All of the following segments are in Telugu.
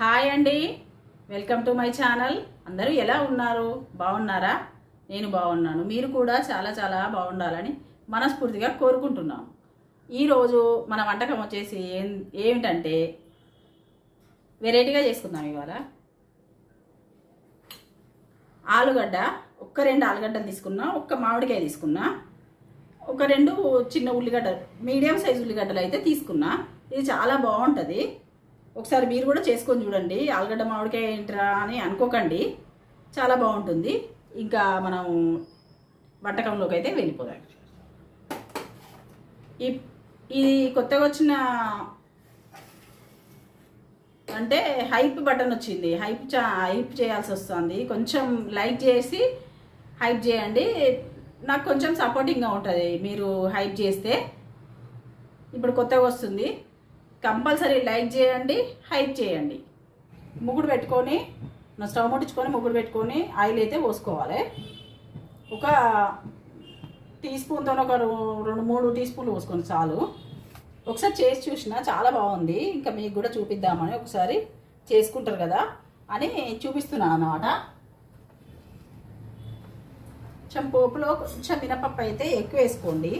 హాయ్ అండి. Welcome to my channel. అందరూ ఎలా ఉన్నారు? బాగున్నారా? నేను బాగున్నాను. మీరు కూడా చాలా చాలా బాగుండాలని మనస్ఫూర్తిగా కోరుకుంటున్నాం. ఈరోజు మన వంటకం వచ్చేసి ఏం ఏమిటంటే వెరైటీగా చేసుకుందాం ఇవాళ. ఆలుగడ్డ ఒక్క రెండు ఆలుగడ్డలు తీసుకున్నా ఒక్క మామిడికాయ తీసుకున్నా ఒక రెండు చిన్న ఉల్లిగడ్డలు మీడియం సైజ్ ఉల్లిగడ్డలు అయితే తీసుకున్నా. ఇది చాలా బాగుంటుంది. ఒకసారి మీరు కూడా చేసుకొని చూడండి. ఆలుగడ్డ మామిడికాయ ఏంట్రా అని అనుకోకండి. చాలా బాగుంటుంది. ఇంకా మనం వంటకంలోకి అయితే వెళ్ళిపోదాం. ఈ ఇది కొత్తగా వచ్చిన అంటే హైప్ బటన్ వచ్చింది. హైప్ చా హైప్ చేయాల్సి వస్తుంది. కొంచెం లైక్ చేసి హైప్ చేయండి. నాకు కొంచెం సపోర్టింగ్గా ఉంటుంది. మీరు హైప్ చేస్తే ఇప్పుడు కొత్తగా వస్తుంది. కంపల్సరీ లైక్ చేయండి హైప్ చేయండి. ముగ్గుడు పెట్టుకొని స్టవ్ ముట్టించుకొని ముగ్గుడు పెట్టుకొని ఆయిల్ అయితే పోసుకోవాలి. ఒక టీ స్పూన్తో ఒక రెండు మూడు టీ స్పూన్లు పోసుకొని చాలు. ఒకసారి చేసి చూసిన చాలా బాగుంది. ఇంకా మీకు కూడా చూపిద్దామని ఒకసారి చేసుకుంటారు కదా అని చూపిస్తున్నాను అన్నమాట. కొంచెం పోపులో కొంచెం మినపప్పు అయితే ఎక్కువ వేసుకోండి.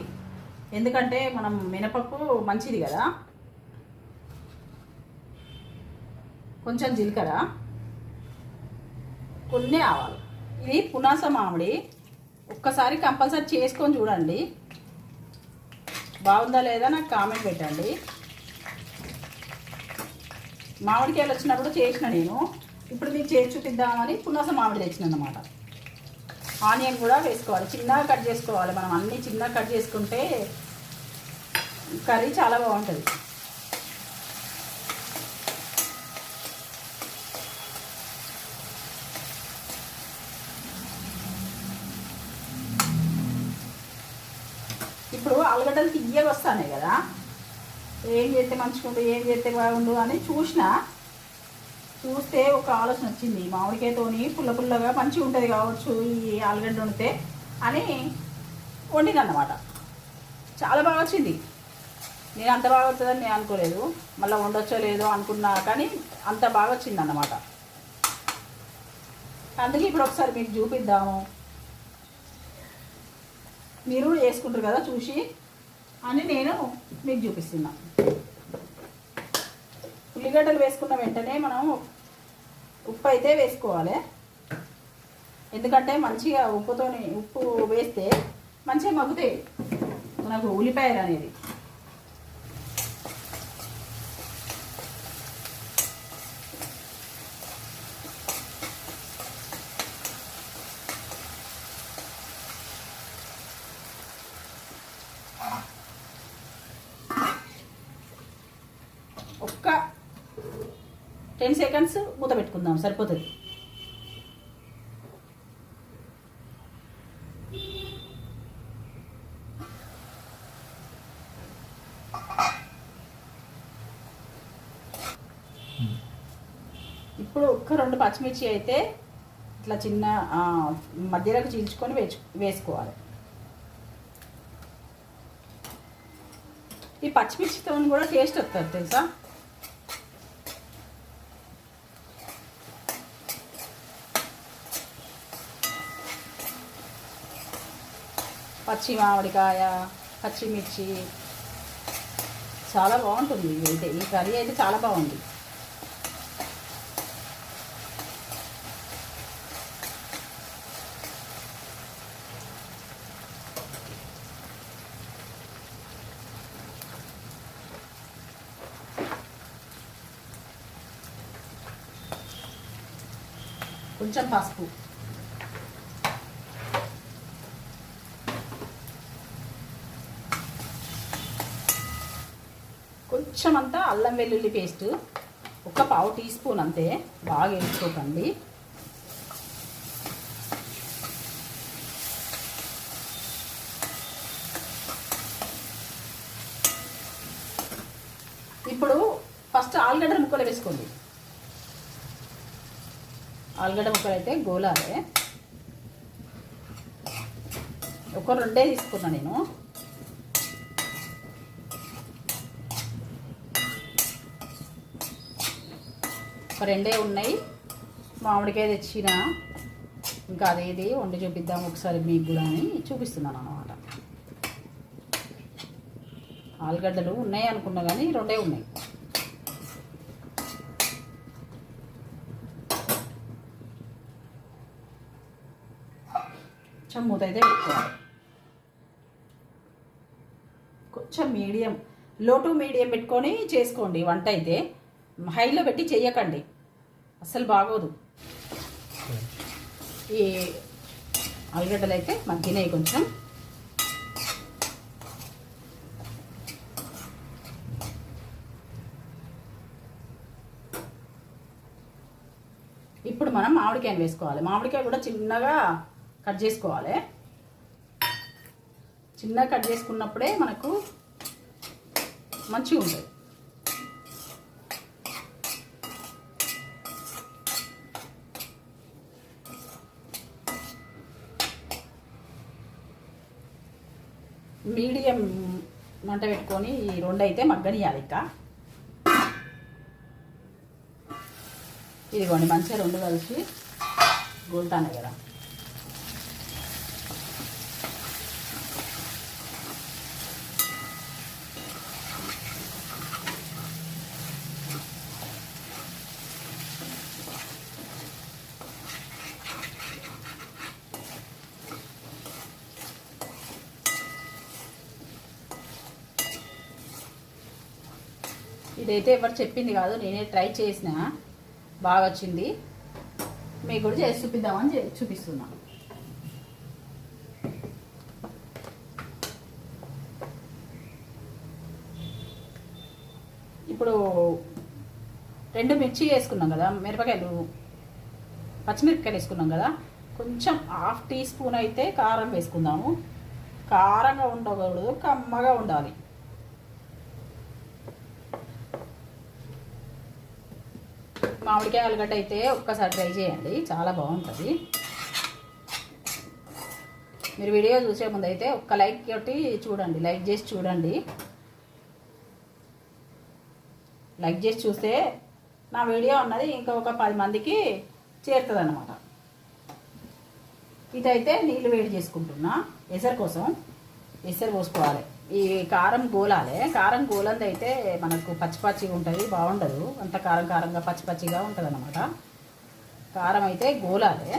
ఎందుకంటే మనం మినపప్పు మంచిది కదా. కొంచెం జీలకర్ర. కొన్ని ఆవాలు. ఇది పునాస మామిడి. ఒక్కసారి కంపల్సరీ చేసుకొని చూడండి. బాగుందా లేదా నాకు కామెంట్ పెట్టండి. మామిడికాయలు వచ్చినప్పుడు చేసిన నేను. ఇప్పుడు మీకు చేసి చూపిద్దామని పునాస మామిడి తెచ్చిన అన్నమాట. ఆనియన్ కూడా వేసుకోవాలి. చిన్నగా కట్ చేసుకోవాలి మనం. అన్నీ చిన్నగా కట్ చేసుకుంటే కర్రీ చాలా బాగుంటుంది ఇప్పుడు ఆలుగడ్డలు తీయగా వస్తాయి కదా? ఏం చేస్తే మంచుకుంటూ ఏం చేస్తే బాగుండు అని చూసిన చూస్తే ఒక ఆలోచన వచ్చింది. మామిడికాయతోని పుల్ల పుల్లగా మంచిగా ఉంటుంది కావచ్చు ఈ ఆలుగడ్డ వండితే అని వండినన్నమాట. చాలా బాగా వచ్చింది. నేను అంత బాగా వస్తుందని నేను అనుకోలేదు. మళ్ళీ వండొచ్చో లేదో అనుకున్నా కానీ అంత బాగా వచ్చింది అన్నమాట అందుకే ఇప్పుడు ఒకసారి మీకు చూపిద్దాము. మీరు వేసుకుంటారు చేసుకుంటారు కదా చూసి. అని నేను మీకు చూపిస్తున్నా. ఉల్లిగడ్డలు వేసుకున్న వెంటనే మనం ఉప్పు అయితే వేసుకోవాలి. ఎందుకంటే మంచిగా ఉప్పుతో ఉప్పు వేస్తే మంచిగా మగ్గుతాయి మనకు ఉల్లిపాయలు అనేది ఒక్క టెన్ సెకండ్స్ మూత పెట్టుకుందాం సరిపోతుంది. ఇప్పుడు ఒక్క రెండు పచ్చిమిర్చి అయితే ఇట్లా చిన్న మధ్యలోకి చీల్చుకొని వేచు వేసుకోవాలి. ఈ పచ్చిమిర్చితో కూడా టేస్ట్ వస్తుంది తెలుసా? పచ్చి మామిడికాయ పచ్చిమిర్చి. చాలా బాగుంటుంది ఇది అయితే. ఈ కర్రీ అయితే చాలా బాగుంది. కొంచెం పసుపు. కొంచెం అంతా అల్లం వెల్లుల్లి పేస్ట్ ఒక పావు టీ స్పూన్ అంతే బాగా వేసుకోకండి. ఇప్పుడు ఫస్ట్ ఆలుగడ్డ ముక్కలు వేసుకోండి. ఆలుగడ్డ ముక్కలు అయితే గోలాలే. ఒక రెండే తీసుకున్నా నేను. రెండే ఉన్నాయి. మామిడికాయ తెచ్చిన. ఇంకా అదేది వండి చూపిద్దాం ఒకసారి మీకు కూడా అని చూపిస్తున్నాను అన్నమాట. ఆలుగడ్డలు ఉన్నాయి అనుకున్నా కానీ రెండే ఉన్నాయి. కొంచెం మూత అయితే పెట్టుకోవాలి కొంచెం మీడియం లో టు మీడియం పెట్టుకొని చేసుకోండి వంట అయితే. హైలో పెట్టి చెయ్యకండి అస్సలు బాగోదు. ఈ ఆలుగడ్డలు అయితే మగ్గినాయి కొంచెం. ఇప్పుడు మనం మామిడికాయను వేసుకోవాలి. మామిడికాయ కూడా చిన్నగా కట్ చేసుకోవాలి. చిన్నగా కట్ చేసుకున్నప్పుడే మనకు మంచిగా ఉంటుంది మీడియం మంట పెట్టుకొని ఈ రెండు అయితే మగ్గనియాలి ఇంకా. ఇదిగోండి మంచిగా రెండు కలిసి గోల్తానే కదా. ఇదైతే ఎవరు చెప్పింది కాదు నేనే ట్రై చేసిన. బాగా వచ్చింది మీకు కూడా చేసి చూపిద్దామని చూపిస్తున్నా. ఇప్పుడు రెండు మిర్చి వేసుకున్నాం కదా మిరపకాయలు పచ్చిమిరపకాయలు వేసుకున్నాం కదా కొంచెం హాఫ్ టీ స్పూన్ అయితే కారం వేసుకుందాము. కారంగా ఉండకూడదు కమ్మగా ఉండాలి. మామిడికాయ ఆలుగడ్డ అయితే ఒక్కసారి ట్రై చేయండి. చాలా బాగుంటుంది. మీరు వీడియో చూసే ముందు అయితే ఒక్క లైక్ కొట్టి చూడండి. లైక్ చేసి చూడండి. లైక్ చేసి చూస్తే నా వీడియో అన్నది ఇంకా ఒక పది మందికి చేరుతుంది అనమాట ఇదైతే నీళ్ళు వేడి చేసుకుంటున్నా. ఎసరు కోసం ఎసరు పోసుకోవాలి. ఈ కారం గోలాలే. కారం గోలంది అయితే మనకు పచ్చి పచ్చిగా ఉంటుంది బాగుండదు. అంత కారం కారంగా పచ్చి పచ్చిగా ఉంటుంది అనమాట కారం అయితే గోలాలే.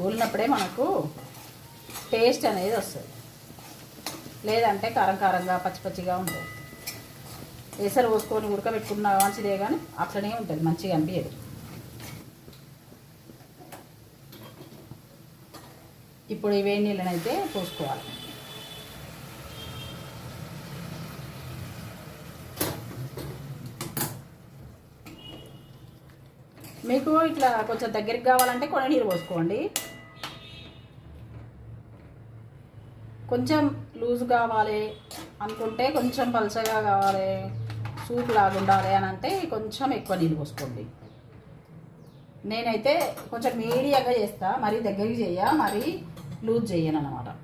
గోలినప్పుడే మనకు టేస్ట్ అనేది వస్తుంది. లేదంటే కారం కారంగా పచ్చి పచ్చిగా ఉంటుంది ఎసరు పోసుకొని ఉడకబెట్టుకున్న మంచిదే కానీ అట్లనే ఉంటుంది మంచిగా అనిపించదు ఇప్పుడు ఈ వేడి నీళ్ళనైతే పోసుకోవాలి. మీకు ఇట్లా కొంచెం దగ్గరికి కావాలంటే కొన్ని నీరు పోసుకోండి. కొంచెం లూజ్ కావాలి అనుకుంటే కొంచెం పలసగా కావాలి సూప్ లాగా ఉండాలి అని అంటే కొంచెం ఎక్కువ నీళ్ళు పోసుకోండి. నేనైతే కొంచెం మీడియాగా చేస్తా మరీ దగ్గరికి చేయ మరీ లూజ్ చేయను అనమాట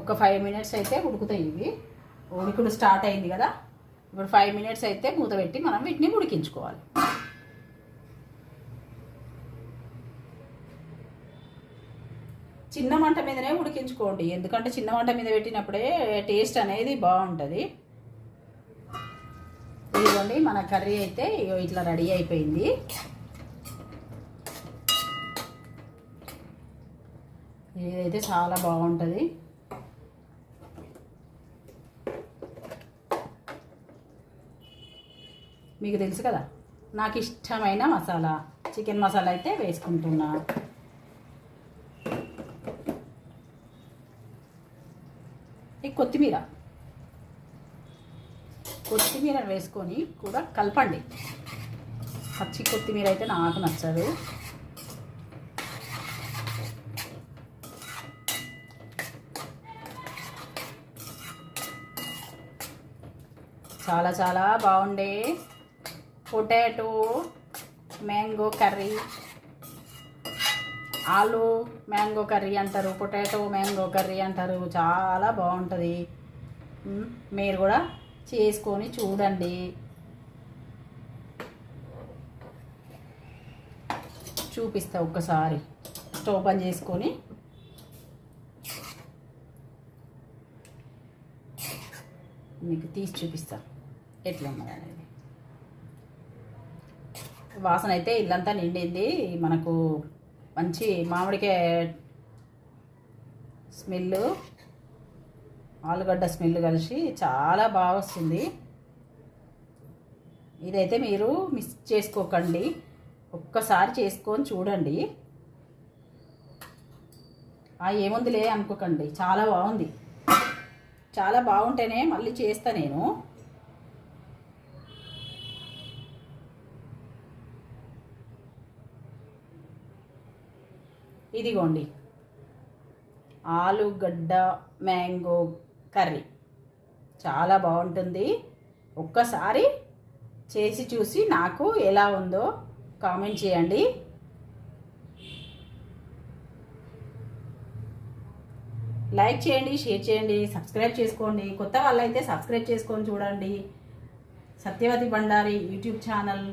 ఒక ఫైవ్ మినిట్స్ అయితే ఉడుకుతాయి ఇవి. ఉడుకుడు స్టార్ట్ అయింది కదా. ఇప్పుడు ఫైవ్ మినిట్స్ అయితే మూత పెట్టి మనం వీటిని ఉడికించుకోవాలి. చిన్న మంట మీదనే ఉడికించుకోండి. ఎందుకంటే చిన్న మంట మీద పెట్టినప్పుడే టేస్ట్ అనేది బాగుంటుంది. ఇదిగోండి మన కర్రీ అయితే ఇగో ఇట్లా రెడీ అయిపోయింది. ఇదైతే చాలా బాగుంటుంది. మీకు తెలుసు కదా నాకు ఇష్టమైన మసాలా చికెన్ మసాలా అయితే వేసుకుంటున్నా. ఈ కొత్తిమీర. కొత్తిమీర వేసుకొని కూడా కలపండి. పచ్చి కొత్తిమీర అయితే నాకు నచ్చదు. చాలా చాలా బాగుండే. పొటాటో మ్యాంగో కర్రీ ఆలు మ్యాంగో కర్రీ అంటారు పొటాటో మ్యాంగో కర్రీ అంటారు. చాలా బాగుంటుంది. మీరు కూడా చేసుకొని చూడండి. చూపిస్తా ఒక్కసారి. స్టవ్ ఓపెన్ చేసుకొని. మీకు తీసి చూపిస్తా. ఎట్లా ఉన్నదనేది వాసన అయితే ఇల్లంతా నిండింది. మనకు మంచి మామిడికాయ స్మెల్ ఆలుగడ్డ స్మెల్ కలిసి చాలా బాగా వస్తుంది. ఇదైతే మీరు మిస్ చేసుకోకండి. ఒక్కసారి చేసుకొని చూడండి. ఆ ఏముందిలే అనుకోకండి. చాలా బాగుంది. చాలా బాగుంటేనే మళ్ళీ చేస్తా నేను. ఇదిగోండి. ఆలుగడ్డ మ్యాంగో కర్రీ. చాలా బాగుంటుంది. ఒక్కసారి చేసి చూసి నాకు ఎలా ఉందో కామెంట్ చేయండి. లైక్ చేయండి షేర్ చేయండి సబ్స్క్రైబ్ చేసుకోండి. కొత్త వాళ్ళైతే సబ్స్క్రైబ్ చేసుకొని చూడండి. Satyavathi Bandari YouTube channel.